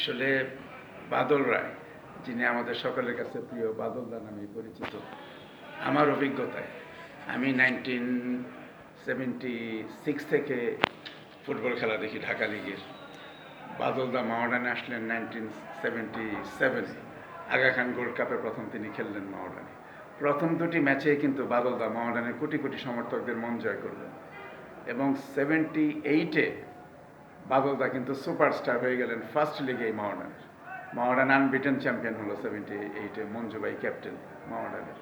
আসলে বাদল রায়, যিনি আমাদের সকলের কাছে প্রিয় বাদল দা নামে পরিচিত, আমার অভিজ্ঞতায় আমি নাইনটিন সেভেন্টি সিক্স থেকে ফুটবল খেলা দেখি ঢাকা লিগের। বাদল দা মাওডানে আসলেন নাইনটিন সেভেন্টি সেভেনে আগা খান গোল্ড কাপে প্রথম তিনি খেললেন মাওডানে প্রথম দুটি ম্যাচে কিন্তু বাদল দা মাওডানের কোটি কোটি সমর্থকদের মন জয় করলেন। এবং সেভেন্টি এইটে বাদলদা কিন্তু সুপারস্টার হয়ে গেলেন ফার্স্ট লিগে এই মাওডানের মাওডান আনবিটেন চ্যাম্পিয়ন হলো সেভেন্টি এইটে মঞ্জুবাই captain মাওডানের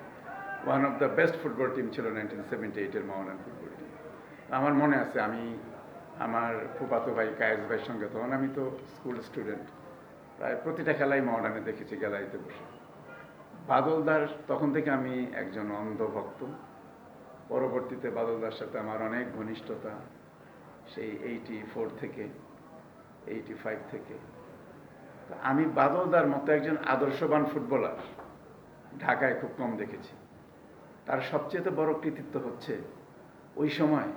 one of the best football team ছিল নাইনটিন সেভেন্টি এইটের মাওডান ফুটবল টিম আমার মনে আছে, আমি আমার ফুপাতো ভাই কায়েস ভাইয়ের সঙ্গে, তখন আমি তো স্কুল স্টুডেন্ট প্রায় প্রতিটা খেলাই মাওডানে দেখেছি গ্যালারিতে বসে। বাদলদার তখন থেকে আমি একজন অন্ধভক্ত পরবর্তীতে বাদলদার সাথে আমার অনেক ঘনিষ্ঠতা। সেই এইটি ফোর থেকে এইটি ফাইভ থেকে। তো আমি বাদলদার মতো একজন আদর্শবান ফুটবলার, ঢাকায় খুব কম দেখেছি। তার সবচেয়ে বড় কৃতিত্ব হচ্ছে, ওই সময়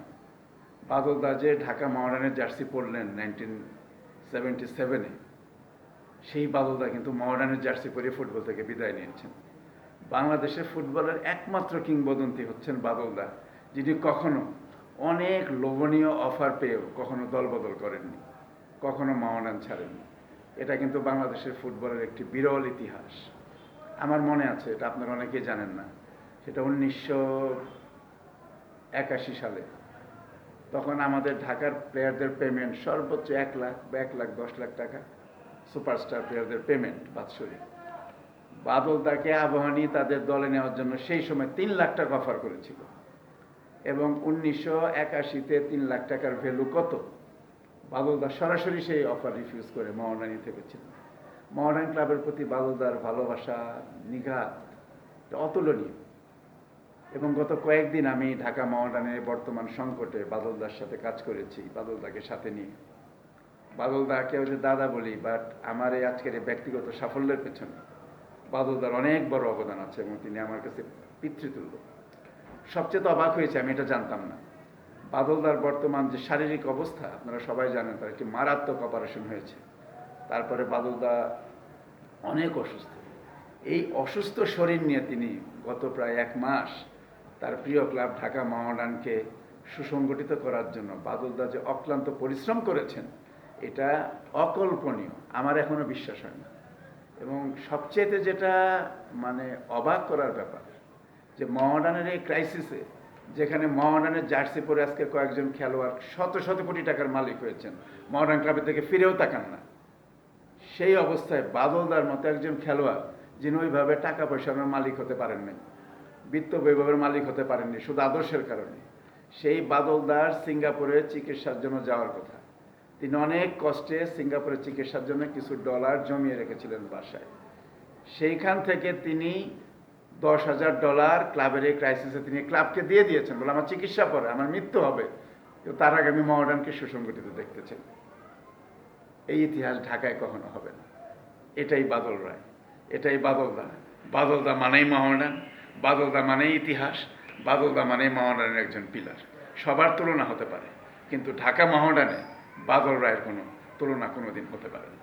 বাদলদা যে ঢাকা মহারানের জার্সি পরলেন নাইনটিন সেভেন্টি সেভেনে সেই বাদলদা কিন্তু মহারানের জার্সি পরে ফুটবল থেকে বিদায় নিয়েছেন। বাংলাদেশের ফুটবলের একমাত্র কিংবদন্তি হচ্ছেন বাদলদা, যিনি কখনো অনেক লোভনীয় অফার পেয়েও কখনো দলবদল করেননি, কখনো মাওয়ানান ছাড়েননি। এটা কিন্তু বাংলাদেশের ফুটবলের একটি বিরল ইতিহাস। আমার মনে আছে, এটা আপনারা অনেকেই জানেন না, সেটা উনিশশো একাশি সালে, তখন আমাদের ঢাকার প্লেয়ারদের পেমেন্ট সর্বোচ্চ এক লাখ বা এক লাখ দশ লাখ টাকা, সুপারস্টার প্লেয়ারদের পেমেন্ট বাৎসরিক। বাদলদাকে আবাহনী তাদের দলে নেওয়ার জন্য সেই সময় তিন লাখ টাকা অফার করেছিল। এবং উনিশশো একাশিতে তিন লাখ টাকার ভ্যালু কত? বাদলদা সরাসরি সেই অফার রিফিউজ করে মহারানি থেকেছিল মহারান ক্লাবের প্রতি বাদলদার ভালোবাসা, নিঘাত অতুলনীয়। এবং গত কয়েকদিন আমি ঢাকা মহারানের বর্তমান সংকটে বাদলদার সাথে কাজ করেছি বাদলদাকে সাথে নিয়ে। বাদলদাকে যে দাদা বলি বাট আমার এই আজকের এই ব্যক্তিগত সাফল্যের পেছনে বাদলদার অনেক বড় অবদান আছে এবং তিনি আমার কাছে পিতৃতুল্য। সবচেয়ে তো অবাক হয়েছে, আমি এটা জানতাম না। বাদলদার বর্তমান যে শারীরিক অবস্থা, আপনারা সবাই জানেন তার একটি মারাত্মক অপারেশন হয়েছে। তারপরে বাদলদা অনেক অসুস্থ। এই অসুস্থ শরীর নিয়ে তিনি গত প্রায় এক মাস তার প্রিয় ক্লাব ঢাকা মহাডানকে সুসংগঠিত করার জন্য বাদলদা যে অক্লান্ত পরিশ্রম করেছেন, এটা অকল্পনীয়, আমার এখনও বিশ্বাস হয় না। এবং সবচেয়েতে যেটা মানে অবাক করার ব্যাপার যে মহাডানের এই ক্রাইসিসে যেখানে মহাডানের জার্সি পরে আজকে কয়েকজন খেলোয়াড় শত শত কোটি টাকার মালিক হয়েছেন মহাডান ক্লাবের থেকে ফিরেও তাকান না। সেই অবস্থায় বাদলদার মতো একজন খেলোয়াড়, যিনি ওইভাবে টাকা পয়সার মালিক হতে পারেন নাই বিত্ত বৈভবের মালিক হতে পারেননি, শুধু আদর্শের কারণে। সেই বাদলদার সিঙ্গাপুরে চিকিৎসার জন্য যাওয়ার কথা। তিনি অনেক কষ্টে সিঙ্গাপুরে চিকিৎসার জন্য কিছু ডলার জমিয়ে রেখেছিলেন বাসায়। সেইখান থেকে তিনি দশ হাজার ডলার ক্লাবের এই ক্রাইসিসে তিনি ক্লাবকে দিয়ে দিয়েছেন বলে আমার চিকিৎসা পরে, আমার মৃত্যু হবে। তার আগে আমি মহাডানকে সুসংগঠিত দেখতে চাই। এই ইতিহাস ঢাকায় কখনো হবে না। এটাই বাদল রায়। এটাই বাদলদা বাদলদা মানেই মহাডান বাদলদা মানেই ইতিহাস বাদলদা মানেই মহাডানের একজন পিলার। সবার তুলনা হতে পারে, কিন্তু ঢাকা মহাডানে বাদল রায়ের কোনো তুলনা কোনোদিন হতে পারে না।